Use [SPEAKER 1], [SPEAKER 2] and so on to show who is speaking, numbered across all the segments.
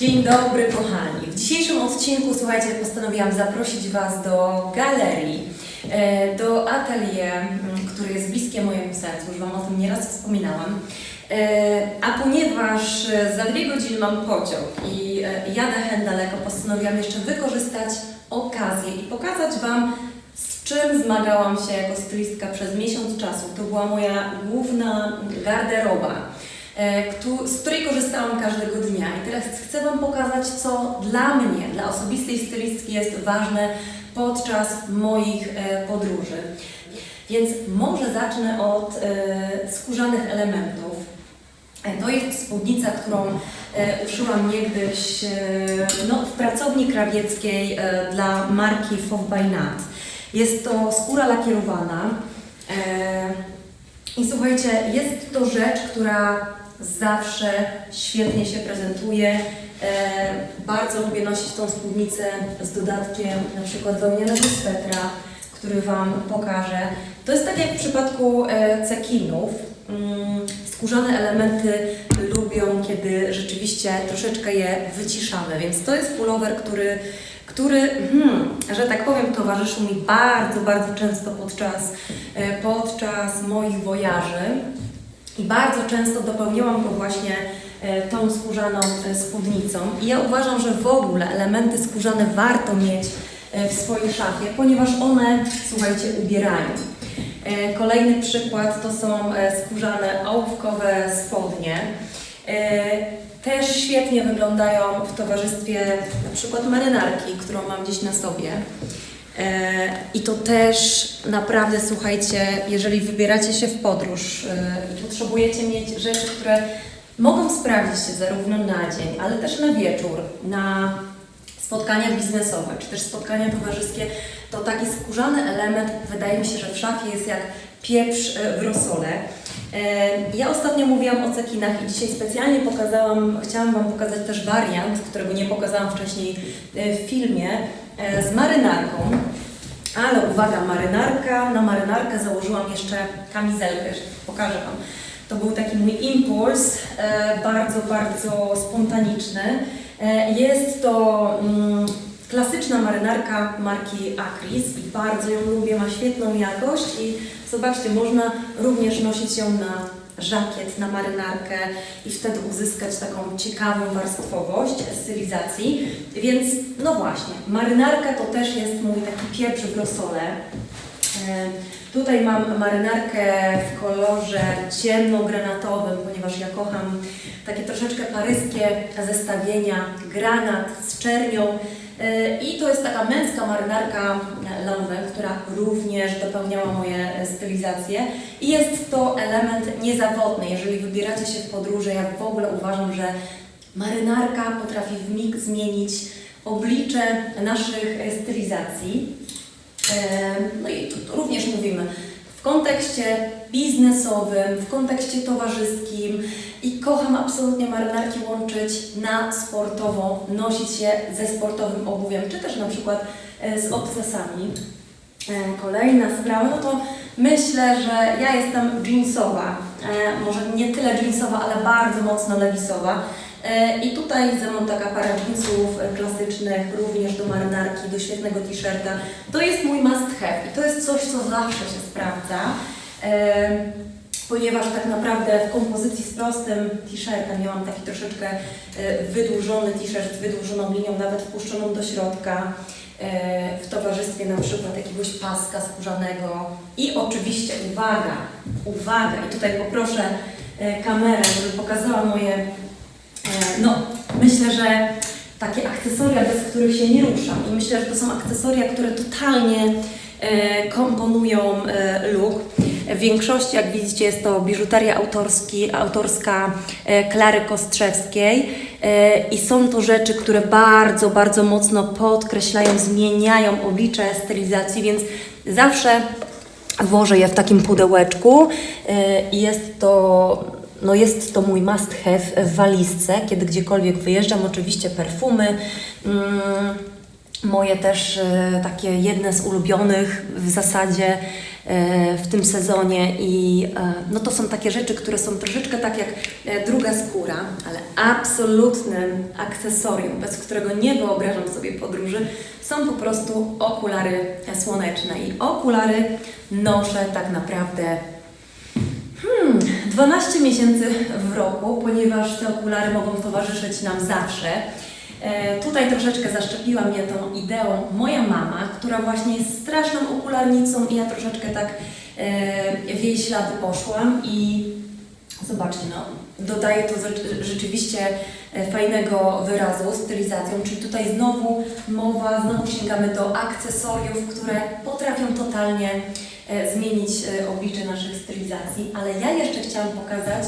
[SPEAKER 1] dobry, kochani. W dzisiejszym odcinku, słuchajcie, postanowiłam zaprosić Was do galerii, e, do atelier, m, które jest bliskie mojemu sercu, już Wam o tym nieraz wspominałam. E, A ponieważ e, za dwie godziny mam pociąg i jadę hen daleko, postanowiłam jeszcze wykorzystać okazję i pokazać Wam, z czym zmagałam się jako stylistka przez miesiąc czasu. To była moja główna garderoba z której korzystałam każdego dnia. I teraz chcę Wam pokazać, co dla mnie, dla osobistej stylistki jest ważne podczas moich e, podróży. Więc może zacznę od e, skórzanych elementów. E, To jest spódnica, którą e, uszyłam niegdyś e, no, w pracowni krawieckiej e, dla marki Fov by Nat. Jest to skóra lakierowana. E, i słuchajcie, jest to rzecz, która zawsze świetnie się prezentuje. E, bardzo lubię nosić tą spódnicę z dodatkiem na przykład wełnianego swetra, który Wam pokażę. To jest tak jak w przypadku e, cekinów. Mm, skórzane elementy lubią, kiedy rzeczywiście troszeczkę je wyciszamy, więc to jest pullover, który który, hmm, że tak powiem, towarzyszył mi bardzo, bardzo często podczas, e, podczas moich wojaży i bardzo często dopełniałam go właśnie e, tą skórzaną e, spódnicą. I ja uważam, że w ogóle elementy skórzane warto mieć e, w swojej szafie, ponieważ one, słuchajcie, ubierają. Kolejny przykład to są skórzane ołówkowe spodnie. Też świetnie wyglądają w towarzystwie na przykład marynarki, którą mam gdzieś na sobie. E, I to też naprawdę, słuchajcie, jeżeli wybieracie się w podróż e, i potrzebujecie mieć rzeczy, które mogą sprawdzić się zarówno na dzień, ale też na wieczór, na spotkania biznesowe, czy też spotkania towarzyskie, to taki skórzany element wydaje mi się, że w szafie jest jak pieprz e, w rosole. Ja ostatnio mówiłam o cekinach i dzisiaj specjalnie pokazałam, chciałam Wam pokazać też wariant, którego nie pokazałam wcześniej w filmie, z marynarką. Ale uwaga, marynarka, na marynarkę założyłam jeszcze kamizelkę, pokażę Wam. To był taki mój impuls, e, bardzo, bardzo spontaniczny. E, jest to mm, klasyczna marynarka marki Acris i bardzo ją lubię, ma świetną jakość i zobaczcie, można również nosić ją na żakiet, na marynarkę i wtedy uzyskać taką ciekawą warstwowość stylizacji. Więc no właśnie, marynarka to też jest mój taki pieprz w rosole. E, Tutaj mam marynarkę w kolorze ciemnogranatowym, ponieważ ja kocham takie troszeczkę paryskie zestawienia, granat z czernią. E, I to jest taka męska marynarka Lanvin, która również dopełniała moje stylizacje. I jest to element niezawodny. Jeżeli wybieracie się w podróże, ja w ogóle uważam, że marynarka potrafi w mig zmienić oblicze naszych stylizacji. Em, No i tu również mówimy w kontekście biznesowym, w kontekście towarzyskim i kocham absolutnie marynarki łączyć na sportowo, nosić się ze sportowym obuwiem, czy też na przykład e, z obcasami. E, Kolejna sprawa, no to myślę, że ja jestem jeansowa, e, może nie tyle jeansowa, ale bardzo mocno lewisowa. I tutaj ze mną taka para jeansów klasycznych, również do marynarki, do świetnego t-shirta. To jest mój must have i to jest coś, co zawsze się sprawdza. Ponieważ tak naprawdę w kompozycji z prostym t-shirtem miałam taki troszeczkę e, wydłużony t-shirt z wydłużoną linią, nawet wpuszczoną do środka e, w towarzystwie na przykład jakiegoś paska skórzanego i oczywiście uwaga, uwaga i tutaj poproszę e, kamerę, żeby pokazała moje No, myślę, że takie akcesoria, bez których się nie ruszam. I myślę, że to są akcesoria, które totalnie komponują look. W większości, jak widzicie, jest to biżuteria autorski, autorska e, Klary Kostrzewskiej e, i są to rzeczy, które bardzo, bardzo mocno podkreślają, zmieniają oblicze stylizacji, więc zawsze Włożę je w takim pudełeczku e, i jest to, no jest to mój must have w walizce, kiedy gdziekolwiek wyjeżdżam. Oczywiście perfumy, mm, moje też e, takie jedne z ulubionych w zasadzie e, w tym sezonie i e, no to są takie rzeczy, które są troszeczkę tak jak e, druga skóra, ale absolutnym akcesorium, bez którego nie wyobrażam sobie podróży, są po prostu okulary e, słoneczne i okulary noszę tak naprawdę 12 miesięcy w roku, ponieważ te okulary mogą towarzyszyć nam zawsze. E, tutaj troszeczkę zaszczepiła mnie tą ideą. Moja mama, która właśnie jest straszną okularnicą i ja troszeczkę tak e, w jej ślady poszłam i zobaczcie, no, dodaje to rzeczy- rzeczywiście e, fajnego wyrazu stylizacją, czyli tutaj znowu mowa, znowu sięgamy do akcesoriów, które potrafią totalnie zmienić oblicze naszych stylizacji, ale ja jeszcze chciałam pokazać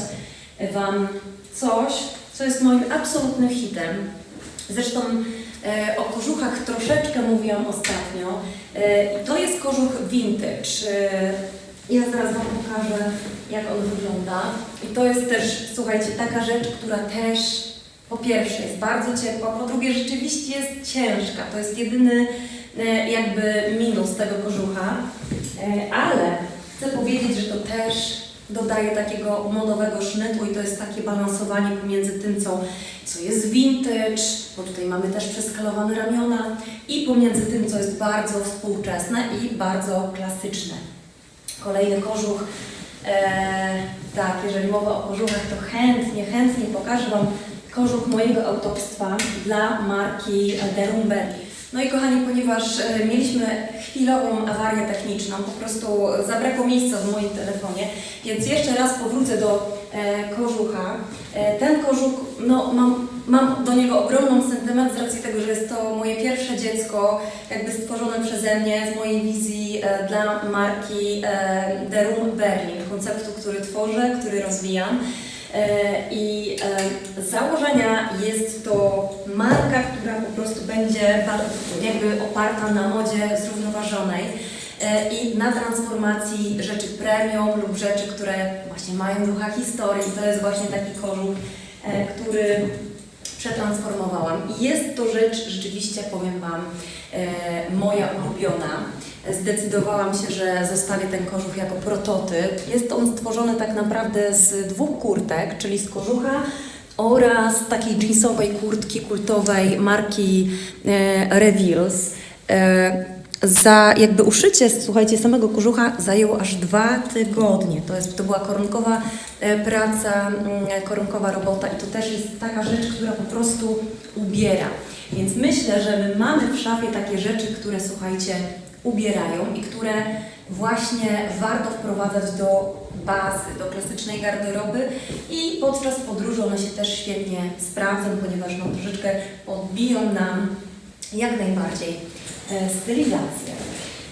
[SPEAKER 1] Wam coś, co jest moim absolutnym hitem. Zresztą e, o kożuchach troszeczkę mówiłam ostatnio. E, i to jest kożuch vintage. E, ja zaraz Wam pokażę, jak on wygląda. I to jest też, słuchajcie, taka rzecz, która też po pierwsze jest bardzo ciepła, po drugie rzeczywiście jest ciężka. To jest jedyny jakby minus tego kożucha. Ale chcę powiedzieć, że to też dodaje takiego modowego sznytu i to jest takie balansowanie pomiędzy tym, co, co jest vintage, bo tutaj mamy też przeskalowane ramiona i pomiędzy tym, co jest bardzo współczesne i bardzo klasyczne. Kolejny kożuch. E, tak, jeżeli mowa o kożuchach, to chętnie, chętnie pokażę Wam kożuch mojego autorstwa dla marki Derumber. No i kochani, ponieważ e, mieliśmy chwilową awarię techniczną, po prostu zabrakło miejsca w moim telefonie, więc jeszcze raz powrócę do e, kożucha. E, ten kożuch, no mam, mam do niego ogromną sentyment z racji tego, że jest to moje pierwsze dziecko, jakby stworzone przeze mnie z mojej wizji e, dla marki e, The Room Berlin, konceptu, który tworzę, który rozwijam. E, I e, z założenia jest to marka, która po prostu będzie jakby oparta na modzie zrównoważonej e, i na transformacji rzeczy premium lub rzeczy, które właśnie mają ducha historii. To jest właśnie taki kożuch, który przetransformowałam. I jest to rzecz, rzeczywiście powiem Wam, moja ulubiona. Zdecydowałam się, że zostawię ten kożuch jako prototyp. Jest on stworzony tak naprawdę z dwóch kurtek, czyli z kożucha oraz takiej jeansowej kurtki kultowej marki e, Revils. E, za jakby uszycie, słuchajcie, samego kożucha zajęło aż dwa tygodnie. To, jest, to była korunkowa e, praca, mm, korunkowa robota i to też jest taka rzecz, która po prostu ubiera. Więc myślę, że my mamy w szafie takie rzeczy, które słuchajcie, ubierają i które właśnie warto wprowadzać do bazy, do klasycznej garderoby i podczas podróży one się też świetnie sprawdzą, ponieważ no, troszeczkę odbiją nam jak najbardziej e, stylizację.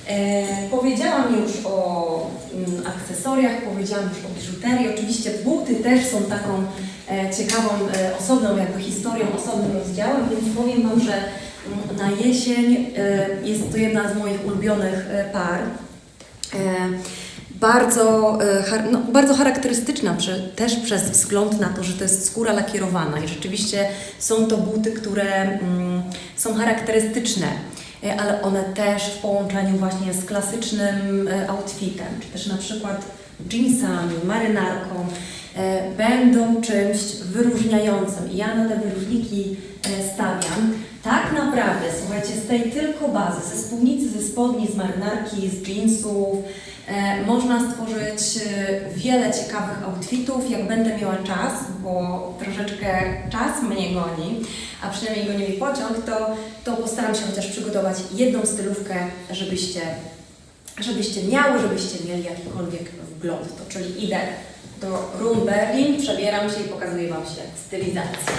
[SPEAKER 1] E, powiedziałam już o mm, akcesoriach, powiedziałam już o biżuterii. Oczywiście buty też są taką e, ciekawą, e, osobną jakby historią, osobnym rozdziałem, więc powiem Wam, że na jesień e, jest to jedna z moich ulubionych e, par. E, bardzo, no, bardzo charakterystyczna też przez wzgląd na to, że to jest skóra lakierowana i rzeczywiście są to buty, które mm, są charakterystyczne, ale one też w połączeniu właśnie z klasycznym outfitem, czy też na przykład jeansami, marynarką, będą czymś wyróżniającym. Ja na te wyróżniki stawiam. Tak naprawdę, słuchajcie, z tej tylko bazy, ze spódnicy, ze spodni, z marynarki, z jeansów, e, można stworzyć e, wiele ciekawych outfitów, jak będę miała czas, bo troszeczkę czas mnie goni, a przynajmniej goni mi pociąg, to, to postaram się chociaż przygotować jedną stylówkę, żebyście, żebyście miały, żebyście mieli jakikolwiek wgląd. To czyli idę do Room Berlin, przebieram się i pokazuję Wam się stylizację.